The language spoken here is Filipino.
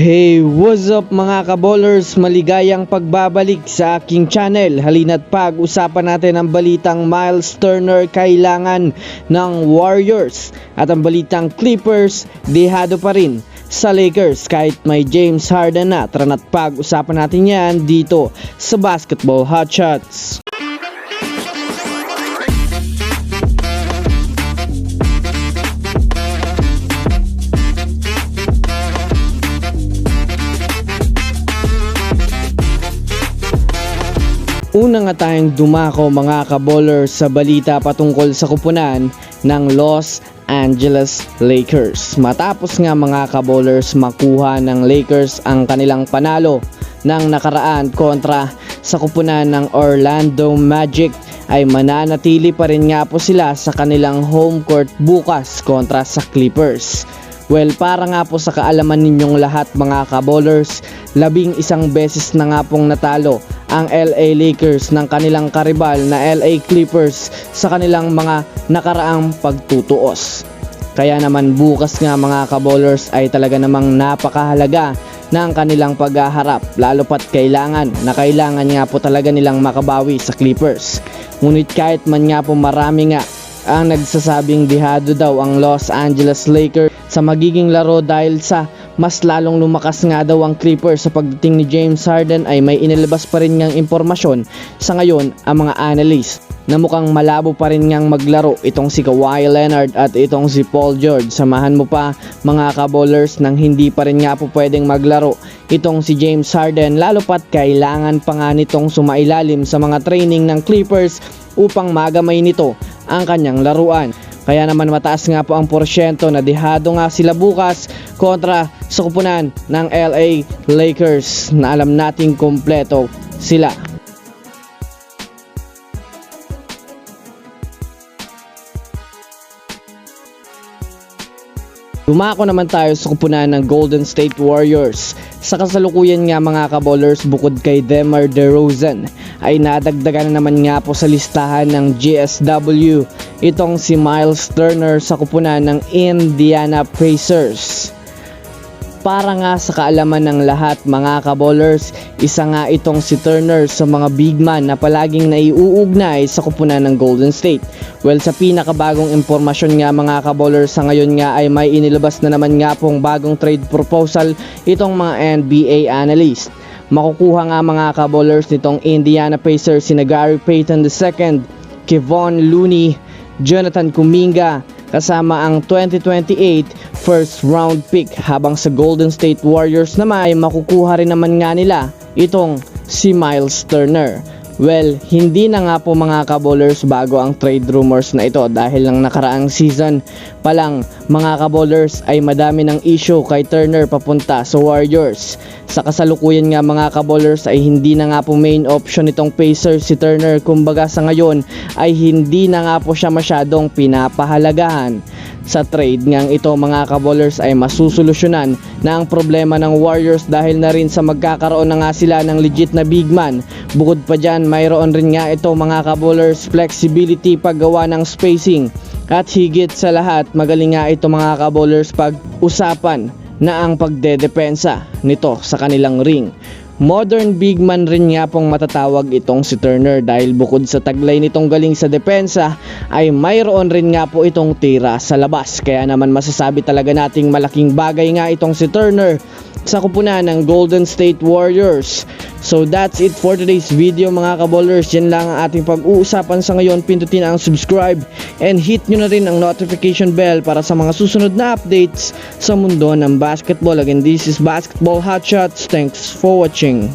Hey, what's up mga kabolers? Maligayang pagbabalik sa aking channel. Halina't pag-usapan natin ang balitang Miles Turner kailangan ng Warriors at ang balitang Clippers dehado pa rin sa Lakers kahit may James Harden na. Tara na't pag-usapan natin yan dito sa Basketball Hotshots. Una nga tayong dumako mga kabolers sa balita patungkol sa kupunan ng Los Angeles Lakers. Matapos nga mga kabolers makuha ng Lakers ang kanilang panalo ng nakaraan kontra sa kupunan ng Orlando Magic ay mananatili pa rin nga po sila sa kanilang home court bukas kontra sa Clippers. Well, para nga po sa kaalaman ninyong lahat mga kabolers, labing isang beses na nga pong natalo ang LA Lakers ng kanilang karibal na LA Clippers sa kanilang mga nakaraang pagtutuos. Kaya naman bukas nga mga kabolers ay talaga namang napakahalaga ng kanilang paghaharap lalo pat kailangan na kailangan nga po talaga nilang makabawi sa Clippers. Ngunit kahit man nga po marami nga ang nagsasabing dihado daw ang Los Angeles Lakers sa magiging laro dahil sa mas lalong lumakas nga daw ang Clippers sa pagdating ni James Harden ay may inilabas pa rin ngang impormasyon sa ngayon ang mga analyst na mukhang malabo pa rin ngang maglaro itong si Kawhi Leonard at itong si Paul George. Samahan mo pa mga kabolers nang hindi pa rin nga po pwedeng maglaro itong si James Harden lalo pat kailangan pa nga nitong sumailalim sa mga training ng Clippers upang magamay nito ang kanyang laruan. Kaya naman mataas nga po ang porsyento na dihado nga sila bukas kontra sa kupunan ng LA Lakers na alam nating kompleto sila. Dumako naman tayo sa kupunan ng Golden State Warriors. Sa kasalukuyan nga mga kabolers bukod kay Demar DeRozan ay nadagdagan na naman nga po sa listahan ng GSW itong si Miles Turner sa kupunan ng Indiana Pacers. Para nga sa kaalaman ng lahat mga kabolers, isa nga itong si Turner sa mga big man na palaging naiuugnay sa kupunan ng Golden State. Well, sa pinakabagong impormasyon nga mga kabolers sa ngayon nga ay may inilabas na naman nga pong bagong trade proposal itong mga NBA analyst. Makukuha nga mga kabolers nitong Indiana Pacers si Gary Payton II, Kevon Looney, Jonathan Kuminga, kasama ang 2028 first round pick habang sa Golden State Warriors naman ay makukuha rin naman nga nila itong si Miles Turner. Well, hindi na nga po mga kabolers bago ang trade rumors na ito dahil lang nakaraang season pa lang mga kabolers ay madami ng issue kay Turner papunta sa Warriors. Sa kasalukuyan nga mga kabolers ay hindi na nga po main option itong Pacers si Turner kumbaga sa ngayon ay hindi na nga po siya masyadong pinapahalagahan sa trade ngang ito mga kabolers ay masusolusyonan na ang problema ng Warriors dahil na rin sa magkakaroon na nga sila ng legit na big man. Bukod pa dyan mayroon rin nga ito mga kabolers flexibility paggawa ng spacing at higit sa lahat magaling nga ito mga kabolers pag usapan na ang pagdedepensa nito sa kanilang ring. Modern big man rin nga pong matatawag itong si Turner dahil bukod sa taglay nitong galing sa depensa ay mayroon rin nga po itong tira sa labas. Kaya naman masasabi talaga nating malaking bagay nga itong si Turner sa kupunan ng Golden State Warriors. So that's it for today's video mga kabolers. Yan lang ang ating pag-uusapan sa ngayon. Pindutin ang subscribe and hit nyo na rin ang notification bell para sa mga susunod na updates sa mundo ng basketball. Again, this is Basketball Hotshots. Thanks for watching.